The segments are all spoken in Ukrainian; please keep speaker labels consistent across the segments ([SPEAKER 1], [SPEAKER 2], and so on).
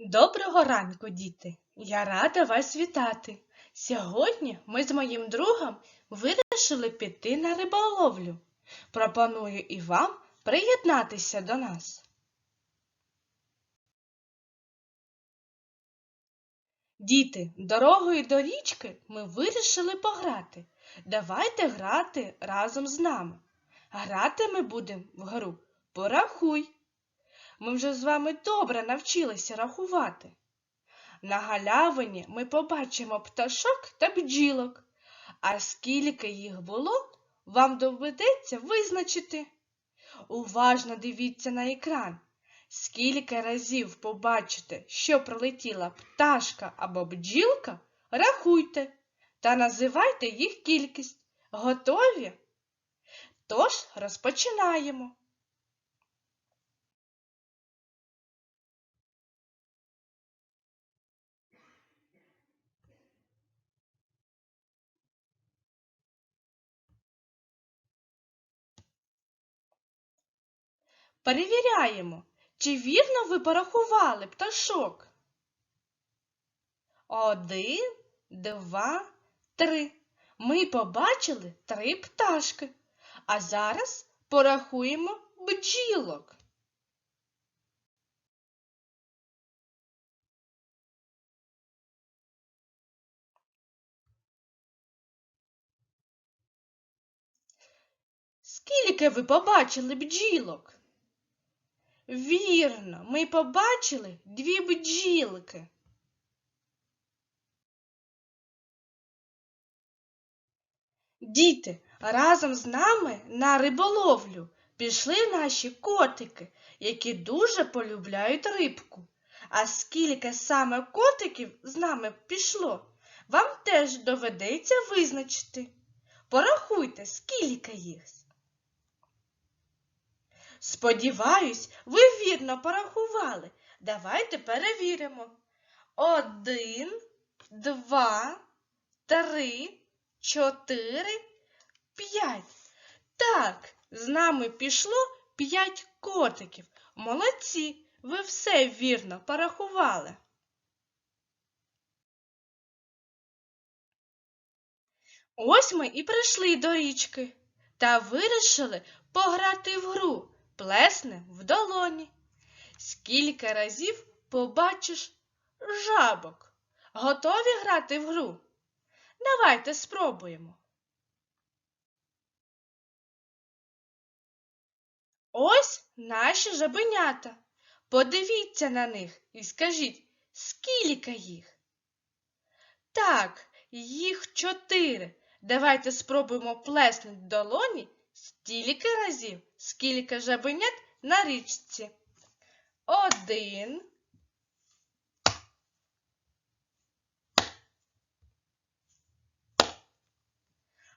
[SPEAKER 1] Доброго ранку, діти! Я рада вас вітати. Сьогодні ми з моїм другом вирішили піти на риболовлю. Пропоную і вам приєднатися до нас. Діти, дорогою до річки ми вирішили пограти. Давайте грати разом з нами. Грати ми будемо в гру Порахуй. Ми вже з вами добре навчилися рахувати. На галявині ми побачимо пташок та бджілок, а скільки їх було, вам доведеться визначити. Уважно дивіться на екран. Скільки разів побачите, що пролетіла пташка або бджілка, рахуйте та називайте їх кількість. Готові? Тож розпочинаємо. Перевіряємо, чи вірно ви порахували пташок. Один, два, три. Ми побачили три пташки. А зараз порахуємо бджілок. Скільки ви побачили бджілок? Вірно, ми побачили дві бджілки. Діти, разом з нами на риболовлю пішли наші котики, які дуже полюбляють рибку. А скільки саме котиків з нами пішло, вам теж доведеться визначити. Порахуйте, скільки їх. Сподіваюсь, ви вірно порахували. Давайте перевіримо. Один, два, три, чотири, п'ять. Так, з нами пішло п'ять котиків. Молодці, ви все вірно порахували. Ось ми і прийшли до річки та вирішили пограти в гру плесне в долоні. Скільки разів побачиш жабок? Готові грати в гру? Давайте спробуємо. Ось наші жабенята. Подивіться на них і скажіть, скільки їх? Так, їх чотири. Давайте спробуємо плеснути в долоні стільки разів, скільки жабенят на річці. Один.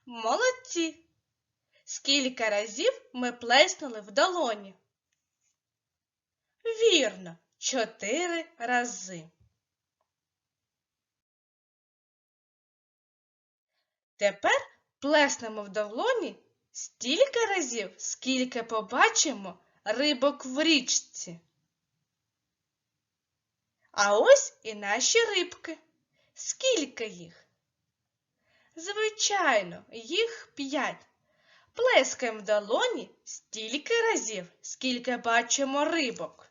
[SPEAKER 1] Молодці. Скільки разів ми плеснули в долоні? Вірно, чотири рази. Тепер плеснемо в долоні стільки разів, скільки побачимо рибок в річці. А ось і наші рибки. Скільки їх? Звичайно, їх п'ять. Плескаємо в долоні стільки разів, скільки бачимо рибок.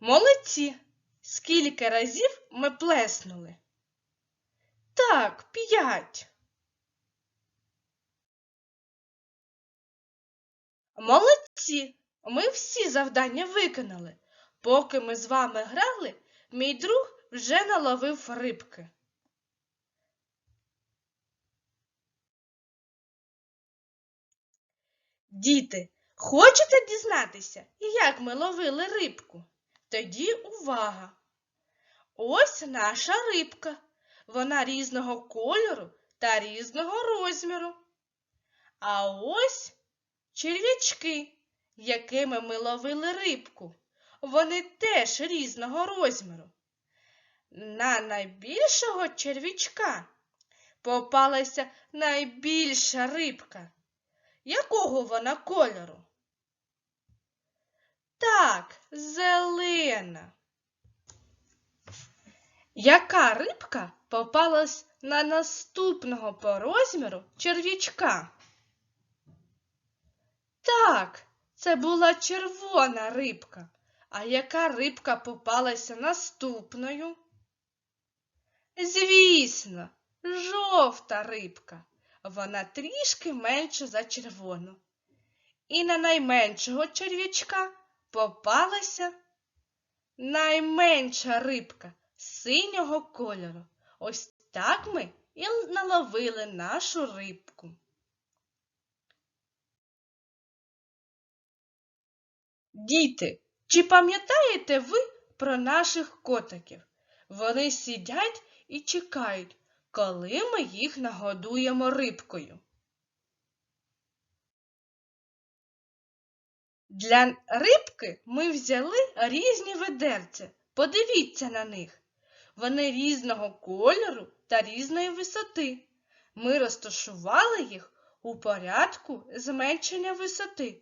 [SPEAKER 1] Молодці! Скільки разів ми плеснули? Так, п'ять. Молодці! Ми всі завдання виконали. Поки ми з вами грали, мій друг вже наловив рибки. Діти, хочете дізнатися, як ми ловили рибку? Тоді увага! Ось наша рибка. Вона різного кольору та різного розміру. А ось черв'ячки, якими ми ловили рибку. Вони теж різного розміру. На найбільшого черв'ячка попалася найбільша рибка. Якого вона кольору? Так, зелена. Яка рибка попалась на наступного по розміру черв'ячка? Так, це була червона рибка. А яка рибка попалася наступною? Звісно, жовта рибка. Вона трішки менша за червону. І на найменшого черв'ячка попалася найменша рибка синього кольору. Ось так ми і наловили нашу рибку. Діти, чи пам'ятаєте ви про наших котиків? Вони сидять і чекають, коли ми їх нагодуємо рибкою. Для рибки ми взяли різні ведерця. Подивіться на них. Вони різного кольору та різної висоти. Ми розташували їх у порядку зменшення висоти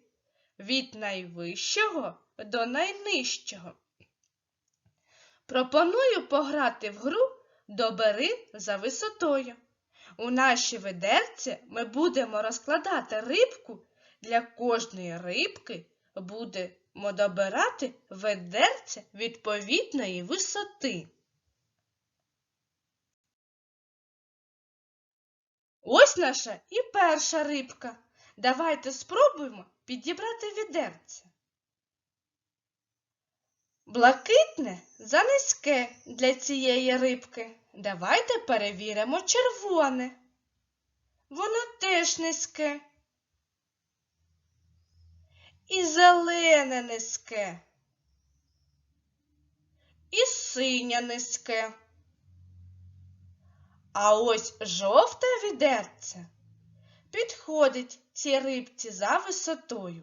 [SPEAKER 1] від найвищого до найнижчого. Пропоную пограти в гру Добери за висотою. У наші ведерці ми будемо розкладати рибку. Для кожної рибки будемо добирати ведерце відповідної висоти. Ось наша і перша рибка. Давайте спробуємо підібрати відерце. Блакитне занизьке для цієї рибки. Давайте перевіримо червоне. Воно теж низьке. І зелене низьке. І синє низьке. А ось жовте відерце підходить цій рибці за висотою.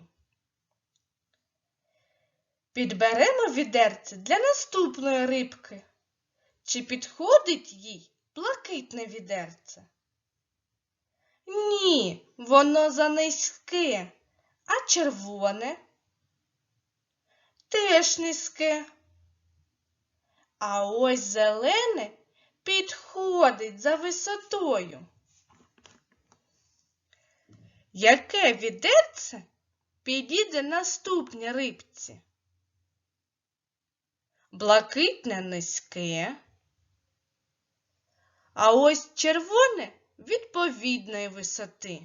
[SPEAKER 1] Підберемо відерце для наступної рибки. Чи підходить їй блакитне відерце? Ні, воно занизьке, а червоне теж низьке. А ось зелене підходить за висотою. Яке відерце підійде наступній рибці? Блакитне низьке, а ось червоне відповідної висоти.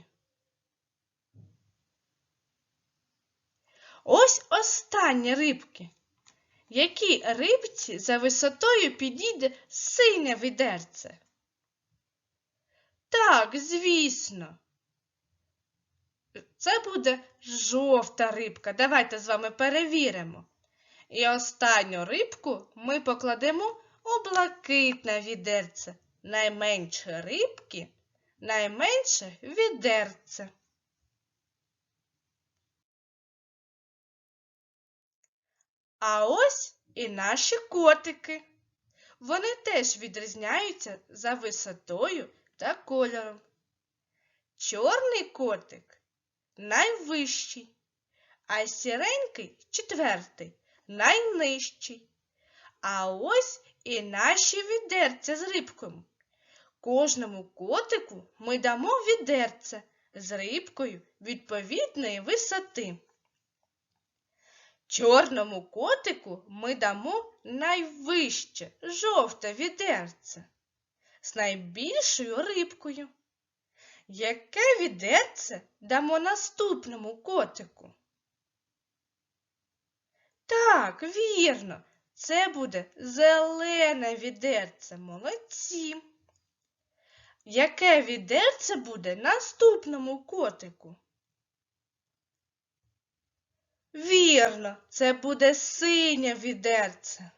[SPEAKER 1] Ось останні рибки. Якій рибці за висотою підійде синє відерце? Так, звісно. Це буде жовта рибка. Давайте з вами перевіримо. І останню рибку ми покладемо у блакитне відерце. Найменше рибки, найменше відерце. А ось і наші котики. Вони теж відрізняються за висотою та кольором. Чорний котик найвищий, а сіренький четвертий, найнижчий. А ось і наші відерця з рибкою. Кожному котику ми дамо відерце з рибкою відповідної висоти. Чорному котику ми дамо найвище жовте відерце з найбільшою рибкою. Яке відерце дамо наступному котику? Так, вірно, це буде зелене відерце. Молодці. Яке відерце буде наступному котику? Вірно, це буде синє відерце.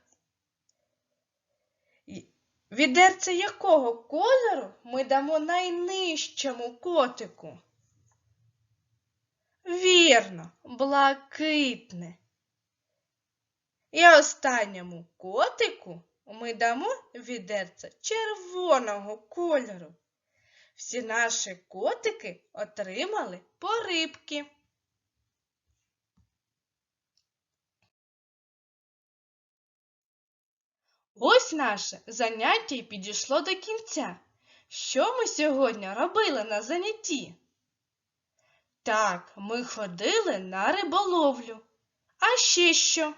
[SPEAKER 1] Відерце якого кольору ми дамо найнижчому котику? Вірно, блакитне. І останньому котику ми дамо відерце червоного кольору. Всі наші котики отримали по рибки. Ось наше заняття й підійшло до кінця. Що ми сьогодні робили на занятті? Так, ми ходили на риболовлю. А ще що?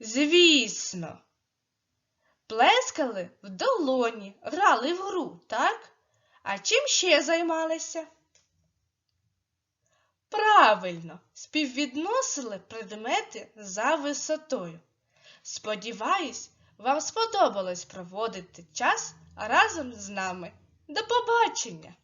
[SPEAKER 1] Звісно. Плескали в долоні, грали в гру, так? А чим ще займалися? Правильно, співвідносили предмети за висотою. Сподіваюсь, вам сподобалось проводити час разом з нами. До побачення!